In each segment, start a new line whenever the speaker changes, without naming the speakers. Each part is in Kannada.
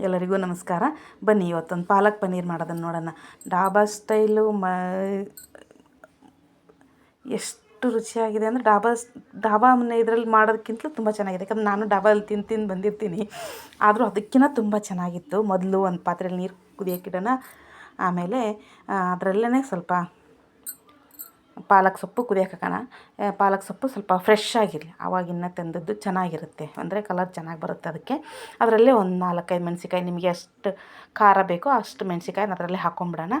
ಎಲ್ಲರಿಗೂ ನಮಸ್ಕಾರ. ಬನ್ನಿ, ಇವತ್ತೊಂದು ಪಾಲಕ್ ಪನ್ನೀರ್ ಮಾಡೋದನ್ನು ನೋಡೋಣ. ಡಾಬಾ ಸ್ಟೈಲು ಮ, ಎಷ್ಟು ರುಚಿಯಾಗಿದೆ ಅಂದರೆ ಡಾಬಾ ಡಾಬಾ ಮನೆ ಇದರಲ್ಲಿ ಮಾಡೋದಕ್ಕಿಂತಲೂ ತುಂಬ ಚೆನ್ನಾಗಿದೆ. ಯಾಕಂದ್ರೆ ನಾನು ಡಾಬಾದಲ್ಲಿ ತಿಂದು ತಿಂದು ಬಂದಿರ್ತೀನಿ. ಆದರೂ ಅದಕ್ಕಿಂತ ತುಂಬ ಚೆನ್ನಾಗಿತ್ತು. ಮೊದಲು ಒಂದು ಪಾತ್ರೆಯಲ್ಲಿ ನೀರು ಕುದಿಯೋಕ್ಕಿಡೋಣ ಆಮೇಲೆ ಅದರಲ್ಲೇ ಸ್ವಲ್ಪ ಪಾಲಕ್ ಸೊಪ್ಪು ಕುದಿಯಕ್ಕೆ ಪಾಲಕ್ ಸೊಪ್ಪು ಸ್ವಲ್ಪ ಫ್ರೆಶ್ ಆಗಿರಲಿ. ಆವಾಗಿನ ತಂದದ್ದು ಚೆನ್ನಾಗಿರುತ್ತೆ. ಅಂದರೆ ಕಲರ್ ಚೆನ್ನಾಗಿ ಬರುತ್ತೆ ಅದಕ್ಕೆ. ಅದರಲ್ಲೇ ಒಂದು ನಾಲ್ಕೈದು ಮೆಣಸಿಕಾಯಿ ನಿಮಗೆ ಎಷ್ಟು ಖಾರ ಬೇಕೋ ಅಷ್ಟು ಮೆಣಸಿಕಾಯಿನ ಅದರಲ್ಲೇ ಹಾಕೊಂಡ್ಬಿಡೋಣ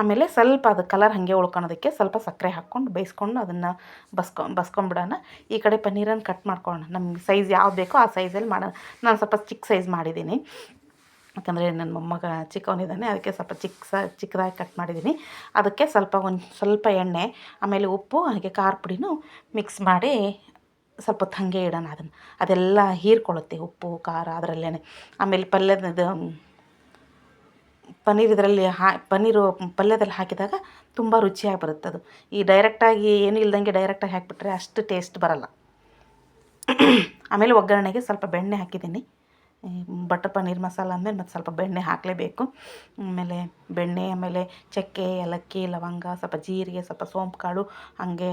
ಆಮೇಲೆ ಸ್ವಲ್ಪ ಅದು ಕಲರ್ ಹಾಗೆ ಉಳ್ಕೊಳೋದಕ್ಕೆ ಸ್ವಲ್ಪ ಸಕ್ಕರೆ ಹಾಕ್ಕೊಂಡು ಬೇಯಿಸ್ಕೊಂಡು ಅದನ್ನು ಬಸ್ಕೊ, ಬಸ್ಕೊಂಬಿಡೋಣ. ಈ ಕಡೆ ಪನ್ನೀರನ್ನು ಕಟ್ ಮಾಡ್ಕೊಳ್ಳೋಣ. ನಮ್ಗೆ ಸೈಜ್ ಯಾವ್ದು ಬೇಕೋ ಆ ಸೈಜಲ್ಲಿ ಮಾಡೋಣ. ನಾನು ಸ್ವಲ್ಪ ಚಿಕ್ಕ ಸೈಜ್ ಮಾಡಿದ್ದೀನಿ. ಯಾಕಂದರೆ ನನ್ನ ಮೊಮ್ಮಗ ಚಿಕ್ಕವನಿದ್ದಾನೆ, ಅದಕ್ಕೆ ಸ್ವಲ್ಪ ಚಿಕ್ಕ ಸ, ಚಿಕ್ಕದಾಗಿ ಕಟ್ ಮಾಡಿದ್ದೀನಿ. ಅದಕ್ಕೆ ಸ್ವಲ್ಪ ಒಂದು ಸ್ವಲ್ಪ ಎಣ್ಣೆ, ಆಮೇಲೆ ಉಪ್ಪು, ಹಾಗೆ ಖಾರ ಪುಡಿನೂ ಮಿಕ್ಸ್ ಮಾಡಿ ಸ್ವಲ್ಪ ಹೊತ್ತು ಹಾಗೆ ಇಡೋಣ ಅದನ್ನು. ಅದೆಲ್ಲ ಹೀರ್ಕೊಳ್ಳುತ್ತೆ, ಉಪ್ಪು, ಖಾರ ಅದರಲ್ಲೇ ಆಮೇಲೆ ಪಲ್ಯದ ಪನ್ನೀರ್ ಇದರಲ್ಲಿ ಹಾ, ಪನ್ನೀರು ಪಲ್ಯದಲ್ಲಿ ಹಾಕಿದಾಗ ತುಂಬ ರುಚಿಯಾಗಿ ಬರುತ್ತೆ ಅದು. ಈ ಡೈರೆಕ್ಟಾಗಿ ಏನೂ ಇಲ್ದಂಗೆ ಡೈರೆಕ್ಟಾಗಿ ಹಾಕಿಬಿಟ್ರೆ ಅಷ್ಟು ಟೇಸ್ಟ್ ಬರೋಲ್ಲ. ಆಮೇಲೆ ಒಗ್ಗರಣೆಗೆ ಸ್ವಲ್ಪ ಬೆಣ್ಣೆ ಹಾಕಿದ್ದೀನಿ. ಬಟರ್ ಪನ್ನೀರ್ ಮಸಾಲ ಅಂದಮೇಲೆ ಮತ್ತು ಸ್ವಲ್ಪ ಬೆಣ್ಣೆ ಹಾಕಲೇಬೇಕು. ಆಮೇಲೆ ಬೆಣ್ಣೆ, ಆಮೇಲೆ ಚಕ್ಕೆ, ಏಲಕ್ಕಿ, ಲವಂಗ, ಸ್ವಲ್ಪ ಜೀರಿಗೆ, ಸ್ವಲ್ಪ ಸೋಂಪು ಕಾಳು, ಹಾಗೆ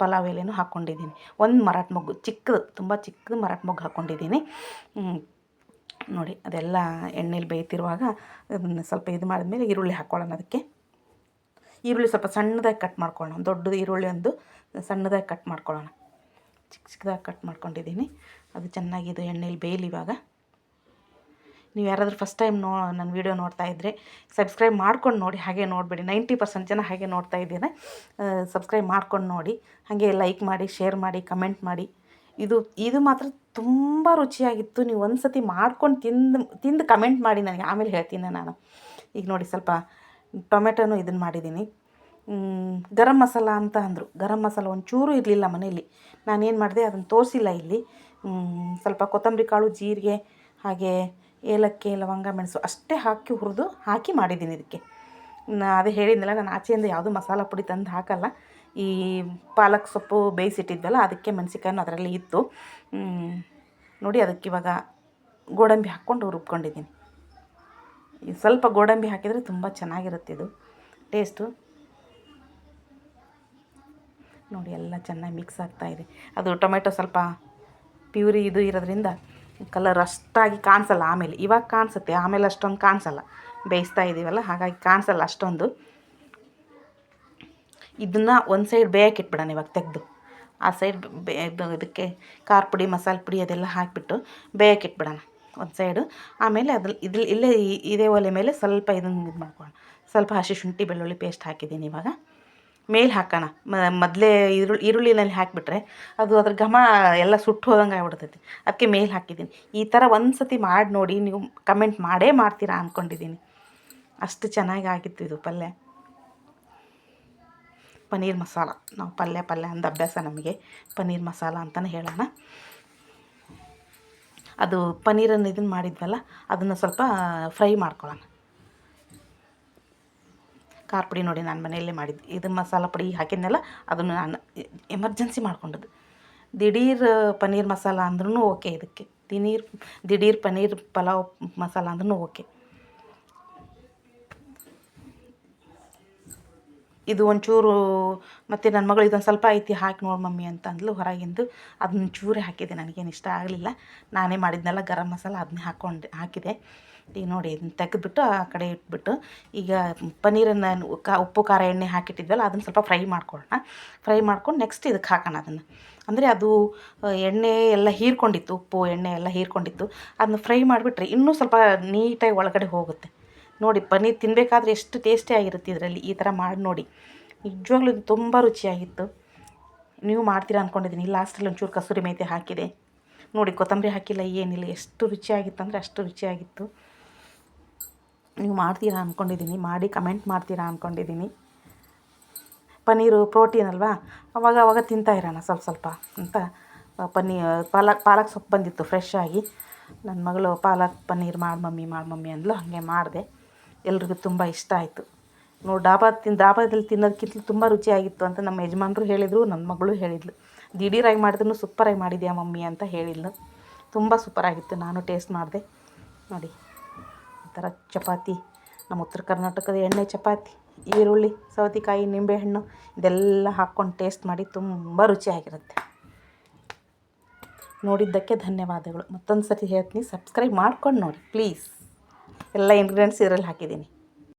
ಪಲಾವ್ ಎಲೆನೂ ಹಾಕ್ಕೊಂಡಿದ್ದೀನಿ. ಒಂದು ಮರಾಠ ಮೊಗ್ಗು, ಚಿಕ್ಕದು, ತುಂಬ ಚಿಕ್ಕದು ಮರಾಠ ಮೊಗ್ಗು ಹಾಕ್ಕೊಂಡಿದ್ದೀನಿ. ನೋಡಿ, ಅದೆಲ್ಲ ಎಣ್ಣೆಲಿ ಬೇಯ್ತಿರುವಾಗ ಅದನ್ನು ಸ್ವಲ್ಪ ಇದು ಮಾಡಿದ್ಮೇಲೆ ಈರುಳ್ಳಿ ಹಾಕ್ಕೊಳ್ಳೋಣ ಅದಕ್ಕೆ. ಈರುಳ್ಳಿ ಸ್ವಲ್ಪ ಸಣ್ಣದಾಗಿ ಕಟ್ ಮಾಡ್ಕೊಳ್ಳೋಣ, ದೊಡ್ಡದು ಈರುಳ್ಳಿ ಒಂದು ಸಣ್ಣದಾಗಿ ಕಟ್ ಮಾಡ್ಕೊಳ್ಳೋಣ. ಚಿಕ್ಕ ಚಿಕ್ಕದಾಗಿ ಕಟ್ ಮಾಡ್ಕೊಂಡಿದ್ದೀನಿ. ಅದು ಚೆನ್ನಾಗಿ ಇದು ಎಣ್ಣೆಲಿ ಬೇಯಲಿ ಇವಾಗ. ನೀವು ಯಾರಾದರೂ ಫಸ್ಟ್ ಟೈಮ್ ನೋ ನನ್ನ ವೀಡಿಯೋ ನೋಡ್ತಾ ಇದ್ದರೆ ಸಬ್ಸ್ಕ್ರೈಬ್ ಮಾಡ್ಕೊಂಡು ನೋಡಿ, ಹಾಗೆ ನೋಡಿಬಿಡಿ. ನೈಂಟಿ ಪರ್ಸೆಂಟ್ ಜನ ಹಾಗೆ ನೋಡ್ತಾ ಇದ್ದೀರಾ ಸಬ್ಸ್ಕ್ರೈಬ್ ಮಾಡ್ಕೊಂಡು ನೋಡಿ. ಹಾಗೆ ಲೈಕ್ ಮಾಡಿ ಶೇರ್ ಮಾಡಿ ಕಮೆಂಟ್ ಮಾಡಿ. ಇದು ಇದು ಮಾತ್ರ ತುಂಬ ರುಚಿಯಾಗಿತ್ತು. ನೀವು ಒಂದು ಸತಿ ಮಾಡ್ಕೊಂಡು ತಿಂದು ತಿಂದು ಕಮೆಂಟ್ ಮಾಡಿ ನನಗೆ. ಆಮೇಲೆ ಹೇಳ್ತೀನಿ ನಾನು. ಈಗ ನೋಡಿ ಸ್ವಲ್ಪ ಟೊಮೆಟೊನೂ ಇದನ್ನು ಮಾಡಿದ್ದೀನಿ. ಗರಂ ಮಸಾಲ ಅಂತ ಅಂದರು. ಗರಂ ಮಸಾಲ ಒಂಚೂರು ಇರಲಿಲ್ಲ ಮನೆಯಲ್ಲಿ ನಾನೇನು ಮಾಡಿದೆ ಅದನ್ನು ತೋರಿಸಿಲ್ಲ ಇಲ್ಲಿ. ಸ್ವಲ್ಪ ಕೊತ್ತಂಬರಿ ಕಾಳು, ಜೀರಿಗೆ, ಹಾಗೆ ಏಲಕ್ಕಿ, ಲವಂಗ, ಮೆಣಸು ಅಷ್ಟೇ ಹಾಕಿ ಹುರಿದು ಹಾಕಿ ಮಾಡಿದ್ದೀನಿ ಇದಕ್ಕೆ. ನಾ ಅದೇ ಹೇಳಿದ್ನಲ್ಲ, ನಾನು ಆಚೆಯಿಂದ ಯಾವುದೂ ಮಸಾಲ ಪುಡಿ ತಂದು ಹಾಕಲ್ಲ. ಈ ಪಾಲಕ್ ಸೊಪ್ಪು ಬೇಯಿಸಿಟ್ಟಿದ್ವಲ್ಲ, ಅದಕ್ಕೆ ಮೆಣಸಿಕಾಯನ್ನು ಅದರಲ್ಲಿ ಇತ್ತು. ನೋಡಿ ಅದಕ್ಕೆ ಇವಾಗ ಗೋಡಂಬಿ ಹಾಕ್ಕೊಂಡು ರುಬ್ಕೊಂಡಿದ್ದೀನಿ. ಸ್ವಲ್ಪ ಗೋಡಂಬಿ ಹಾಕಿದರೆ ತುಂಬ ಚೆನ್ನಾಗಿರುತ್ತೆ ಇದು. ಟೇಸ್ಟು. ನೋಡಿ, ಎಲ್ಲ ಚೆನ್ನಾಗಿ ಮಿಕ್ಸ್ ಆಗ್ತಾಯಿದೆ ಅದು ಟೊಮೆಟೊ ಸ್ವಲ್ಪ ಪ್ಯೂರಿ ಇದು ಇರೋದ್ರಿಂದ ಕಲರ್ ಅಷ್ಟಾಗಿ ಕಾಣಿಸಲ್ಲ ಆಮೇಲೆ. ಇವಾಗ ಕಾಣಿಸುತ್ತೆ, ಆಮೇಲೆ ಅಷ್ಟೊಂದು ಕಾಣಿಸಲ್ಲ. ಬೇಯಿಸ್ತಾ ಇದ್ದೀವಲ್ಲ ಹಾಗಾಗಿ ಕಾಣಿಸಲ್ಲ ಅಷ್ಟೊಂದು. ಇದನ್ನು ಒಂದು ಸೈಡ್ ಬೇಯಕ್ಕೆ ಇಟ್ಬಿಡೋಣ ಇವಾಗ ತೆಗೆದು. ಆ ಸೈಡ್ ಇದಕ್ಕೆ ಖಾರ ಪುಡಿ, ಮಸಾಲೆ ಪುಡಿ ಅದೆಲ್ಲ ಹಾಕಿಬಿಟ್ಟು ಬೇಯಕ್ಕೆ ಇಟ್ಬಿಡೋಣ ಒಂದು ಸೈಡು ಆಮೇಲೆ ಅದ್ರಲ್ಲಿ, ಇದ್ರಲ್ಲಿ ಇಲ್ಲೇ ಇದೇ ಒಲೆ ಮೇಲೆ ಸ್ವಲ್ಪ ಇದನ್ನು ಇದು ಮಾಡ್ಕೊಳ್ಳೋಣ ಸ್ವಲ್ಪ ಹಸಿ ಶುಂಠಿ ಬೆಳ್ಳುಳ್ಳಿ ಪೇಸ್ಟ್ ಹಾಕಿದ್ದೀನಿ ಇವಾಗ. ಮೇಲೆ ಹಾಕೋಣ. ಮೊದಲೇ ಈರುಳ್ಳಿ, ಈರುಳ್ಳಿನಲ್ಲಿ ಹಾಕಿಬಿಟ್ರೆ ಅದು ಅದ್ರ ಘಮ ಎಲ್ಲ ಸುಟ್ಟು ಹೋದಂಗೆ ಆಗ್ಬಿಡ್ತೈತಿ. ಅದಕ್ಕೆ ಮೇಲೆ ಹಾಕಿದ್ದೀನಿ. ಈ ಥರ ಒಂದು ಸತಿ ಮಾಡಿ ನೋಡಿ ನೀವು ಕಮೆಂಟ್ ಮಾಡೇ ಮಾಡ್ತೀರಾ ಅಂದ್ಕೊಂಡಿದ್ದೀನಿ ಅಷ್ಟು ಚೆನ್ನಾಗಿ ಆಗಿತ್ತು ಇದು ಪಲ್ಯ. ಪನ್ನೀರ್ ಮಸಾಲ. ನಾವು ಪಲ್ಯ ಪಲ್ಯ ಅಂದ ಅಭ್ಯಾಸ ನಮಗೆ. ಪನ್ನೀರ್ ಮಸಾಲ ಅಂತಲೇ ಹೇಳೋಣ. ಅದು ಪನ್ನೀರನ್ನು ಇದನ್ನು ಮಾಡಿದ್ವಲ್ಲ, ಅದನ್ನು ಸ್ವಲ್ಪ ಫ್ರೈ ಮಾಡ್ಕೊಳ್ಳೋಣ. ಖಾರ ಪುಡಿ ನೋಡಿ ನಾನು ಮನೆಯಲ್ಲೇ ಮಾಡಿದ್ದು ಇದು ಮಸಾಲ ಪುಡಿ ಹಾಕಿದ್ನಲ್ಲ, ಅದನ್ನು ನಾನು ಎಮರ್ಜೆನ್ಸಿ ಮಾಡ್ಕೊಂಡದ್ದು. ದಿಢೀರ್ ಪನ್ನೀರ್ ಮಸಾಲ ಅಂದ್ರೂ ಓಕೆ ಇದಕ್ಕೆ. ದಿನೀರ್, ದಿಢೀರ್ ಪನ್ನೀರ್ ಪಲಾವ್ ಮಸಾಲ ಅಂದ್ರೂ ಓಕೆ ಇದು ಒಂಚೂರು, ಮತ್ತು ನನ್ನ ಮಗಳು ಇದೊಂದು ಸ್ವಲ್ಪ ಐತಿ, ಹಾಕಿ ನೋಡು ಮಮ್ಮಿ ಅಂತ ಅಂದ್ಲು ಹೊರಗಿಂದು. ಅದನ್ನ ಚೂರೇ ಹಾಕಿದೆ, ನನಗೇನು ಇಷ್ಟ ಆಗಲಿಲ್ಲ. ನಾನೇ ಮಾಡಿದ್ನಲ್ಲ, ಗರಂ ಮಸಾಲ ಅದನ್ನ ಹಾಕ್ಕೊಂಡು ಹಾಕಿದೆ. ಈಗ ನೋಡಿ ಇದನ್ನ ತೆಗೆದ್ಬಿಟ್ಟು ಆ ಕಡೆ ಇಟ್ಬಿಟ್ಟು, ಈಗ ಪನ್ನೀರನ್ನು ಕ, ಉಪ್ಪು, ಖಾರ, ಎಣ್ಣೆ ಹಾಕಿಟ್ಟಿದ್ವಲ್ಲ, ಅದನ್ನು ಸ್ವಲ್ಪ ಫ್ರೈ ಮಾಡ್ಕೊಳ್ಳೋಣ. ಫ್ರೈ ಮಾಡ್ಕೊಂಡು ನೆಕ್ಸ್ಟ್ ಇದಕ್ಕೆ ಹಾಕೋಣ ಅದನ್ನು. ಅಂದರೆ ಅದು ಎಣ್ಣೆ ಎಲ್ಲ ಹೀರ್ಕೊಂಡಿತ್ತು, ಉಪ್ಪು, ಎಣ್ಣೆ ಎಲ್ಲ ಹೀರ್ಕೊಂಡಿತ್ತು. ಅದನ್ನ ಫ್ರೈ ಮಾಡಿಬಿಟ್ರೆ ಇನ್ನೂ ಸ್ವಲ್ಪ ನೀಟಾಗಿ ಒಳಗಡೆ ಹೋಗುತ್ತೆ. ನೋಡಿ, ಪನ್ನೀರ್ ತಿನ್ನಬೇಕಾದ್ರೆ ಎಷ್ಟು ಟೇಸ್ಟಿಯಾಗಿರುತ್ತೆ ಇದರಲ್ಲಿ ಈ ಥರ ಮಾಡಿ ನೋಡಿ. ನಿಜವಾಗ್ಲೂ ತುಂಬ ರುಚಿಯಾಗಿತ್ತು. ನೀವು ಮಾಡ್ತೀರಾ ಅಂದ್ಕೊಂಡಿದ್ದೀನಿ ಲಾಸ್ಟಲ್ಲಿ ಒಂಚೂರು ಕಸೂರಿ ಮೈತೆ ಹಾಕಿದೆ. ನೋಡಿ, ಕೊತ್ತಂಬರಿ ಹಾಕಿಲ್ಲ, ಏನಿಲ್ಲ. ಎಷ್ಟು ರುಚಿಯಾಗಿತ್ತು ಅಂದರೆ ಅಷ್ಟು ರುಚಿಯಾಗಿತ್ತು. ನೀವು ಮಾಡ್ತೀರಾ ಅಂದ್ಕೊಂಡಿದ್ದೀನಿ ಮಾಡಿ ಕಮೆಂಟ್ ಮಾಡ್ತೀರಾ ಅಂದ್ಕೊಂಡಿದ್ದೀನಿ ಪನ್ನೀರು ಪ್ರೋಟೀನ್ ಅಲ್ವಾ? ಅವಾಗ ಅವಾಗ ತಿಂತಾ ಇರೋಣ ಸ್ವಲ್ಪ ಸ್ವಲ್ಪ ಅಂತ. ಪನ್ನೀ ಪಾಲಕ್ ಪಾಲಕ್ ಸೊಪ್ಪು ಬಂದಿತ್ತು ಫ್ರೆಶ್ ಆಗಿ. ನನ್ನ ಮಗಳು ಪಾಲಕ್ ಪನ್ನೀರ್ ಮಾಡಿ ಮಮ್ಮಿ ಮಾಡಿ ಮಮ್ಮಿ ಅಂದ್ಲು. ಹಾಗೆ ಮಾಡಿದೆ. ಎಲ್ರಿಗೂ ತುಂಬ ಇಷ್ಟ ಆಯಿತು. ನೋಡಿ ಡಾಬಾ ತಿನ್, ಡಾಬಾದಲ್ಲಿ ತಿನ್ನೋದಕ್ಕಿಂತ ತುಂಬ ರುಚಿಯಾಗಿತ್ತು ಅಂತ ನಮ್ಮ ಯಜಮಾನರು ಹೇಳಿದರು ನನ್ನ ಮಗಳು ಹೇಳಿದ್ಲು. ದಿಢೀರಾಗಿ ಮಾಡಿದ್ರು ಸೂಪರಾಗಿ ಮಾಡಿದ್ಯಾ ಮಮ್ಮಿ ಅಂತ ಹೇಳಿದ್ಲು. ತುಂಬ ಸೂಪರಾಗಿತ್ತು, ನಾನು ಟೇಸ್ಟ್ ಮಾಡಿದೆ. ನೋಡಿ ಈ ಥರ ಚಪಾತಿ. ನಮ್ಮ ಉತ್ತರ ಕರ್ನಾಟಕದ ಎಣ್ಣೆ ಚಪಾತಿ, ಈರುಳ್ಳಿ, ಸೌತೆಕಾಯಿ, ನಿಂಬೆಹಣ್ಣು, ಇದೆಲ್ಲ ಹಾಕ್ಕೊಂಡು ಟೇಸ್ಟ್ ಮಾಡಿ ತುಂಬ ರುಚಿಯಾಗಿರುತ್ತೆ. ನೋಡಿದ್ದಕ್ಕೆ ಧನ್ಯವಾದಗಳು. ಮತ್ತೊಂದು ಸರ್ತಿ ಹೇಳ್ತೀನಿ, ಸಬ್ಸ್ಕ್ರೈಬ್ ಮಾಡ್ಕೊಂಡು ನೋಡಿ, ಪ್ಲೀಸ್. ಎಲ್ಲ ಇಂಗ್ರೀಡಿಯೆಂಟ್ಸ್ ಇದ್ರಲ್ಲಿ ಹಾಕಿದ್ದೀನಿ.